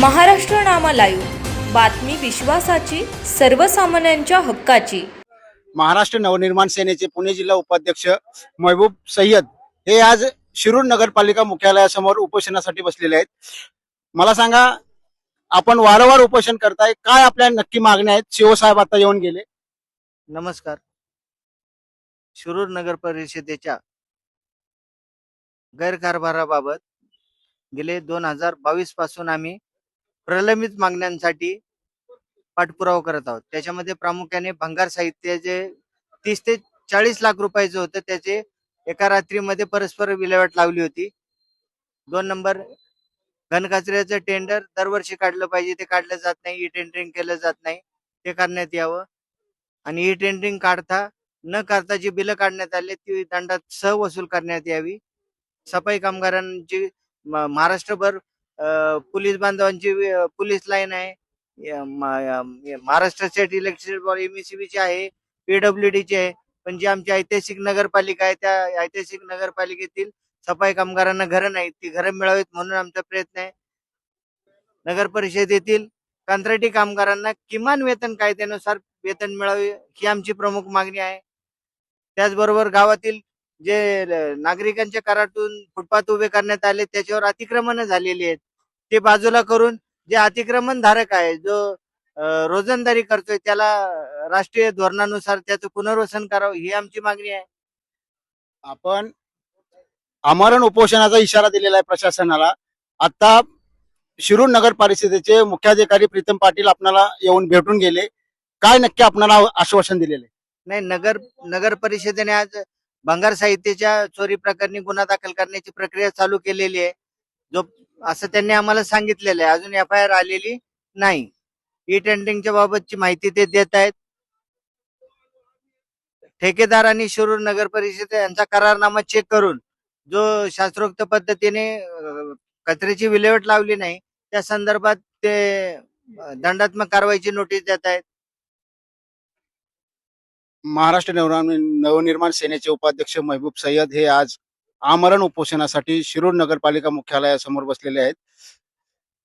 महाराष्ट्र नामा live बातमी विश्वासाची सर्वसामान्यांच्या हक्काची. महाराष्ट्र नवनिर्माण सेनेचे पुणे जिल्हा उपाध्यक्ष महबूब सय्यद हे आज शिरूर नगरपालिका मुख्यालयासमोर उपोषणासाठी बसलेले आहेत. मला सांगा आपण वारंवार उपोषण करताय काय आपल्या नक्की मागण्या आहेत? शिवसाहेब आता येऊन गेले. नमस्कार. शिरूर नगर परिषदेच्या गैरकारभाराबाबत गेले दोन हजार बावीसपासून आम्ही प्रलंबित मागण्यांसाठी पाठपुरावा करत आहोत. त्याच्यामध्ये प्रामुख्याने भंगार साहित्य जे तीस ते चाळीस लाख रुपयाचं होतं त्याचे एका रात्रीमध्ये परस्पर विल्हेवाट लावली होती. दोन नंबर घनकचऱ्याचं टेंडर दरवर्षी काढलं पाहिजे ते काढलं जात नाही ई टेंडरिंग केलं जात नाही ते करण्यात यावं. आणि ई टेंडरिंग काढता न करता जी बिलं काढण्यात आली ती दंडात सह वसूल करण्यात यावी. सफाई कामगारांची महाराष्ट्रभर पोलीस बांधवांची पोलीस लाईन आहे. Maharashtra state electricity board MECB ची आहे पीडब्ल्यूडीची ची आहे. पण जी आमची ऐतिहासिक नगरपालिका आहे त्या ऐतिहासिक नगरपालिकेतील सफाई कामगारांना घरं नाहीत. ती घरं मिळावीत म्हणून आमचा प्रयत्न आहे. नगर परिषदेतील कंत्राटी कामगारांना किमान वेतन कायद्यानुसार वेतन मिळावे ही आमची प्रमुख मागणी आहे. त्याचबरोबर गावातील जे नागरिकांच्या करातून फुटपाथ उभे करण्यात आले त्याच्यावर अतिक्रमण झालेली आहेत. ते बाजूला करून जे अतिक्रमण धारक आहे जो रोजंदारी करतोय त्याला राष्ट्रीय धोरणानुसार त्याचं पुनर्वसन करावं ही आमची मागणी आहे. आपण आमरण उपोषणाचा इशारा दिलेला आहे प्रशासनाला. आता शिरूर नगर परिषदेचे मुख्याधिकारी प्रीतम पाटील आपल्याला येऊन भेटून गेले. काय नक्की आपल्याला आश्वासन दिलेले नाही नगर नगर परिषदेने आज भंगार साहित्याच्या चोरी प्रकरणी गुन्हा दाखल करण्याची प्रक्रिया चालू केलेली आहे. जो असं त्यांनी आम्हाला सांगितलेलं आहे. अजून एफ आय आर आलेली नाही. ई टेंडिंगच्या बाबतची माहिती ते देत आहेत. ठेकेदार आणि शिरूर नगर परिषद यांचा करारनामा चेक करून जो शास्त्रोक्त पद्धतीने कचऱ्याची विल्हेवाट लावली नाही त्या संदर्भात ते दंडात्मक कारवाईची नोटीस देत आहेत. महाराष्ट्र नवनिर्माण सेनेचे उपाध्यक्ष महबूब सय्यद हे आज आमरण उपोषणासाठी शिरूर नगरपालिका मुख्यालयासमोर बसलेले आहेत.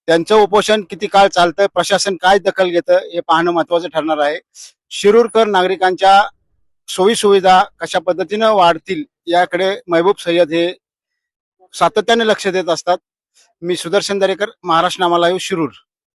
त्यांचं उपोषण किती काळ चालतंय प्रशासन काय दखल घेतं हे पाहणं महत्वाचं ठरणार आहे. शिरूरकर नागरिकांच्या सोयी सुविधा कशा पद्धतीनं वाढतील याकडे महबूब सय्यद हे सातत्याने लक्ष देत असतात. मी सुदर्शन दरेकर महाराष्ट्र नामाला येऊ शिरूर.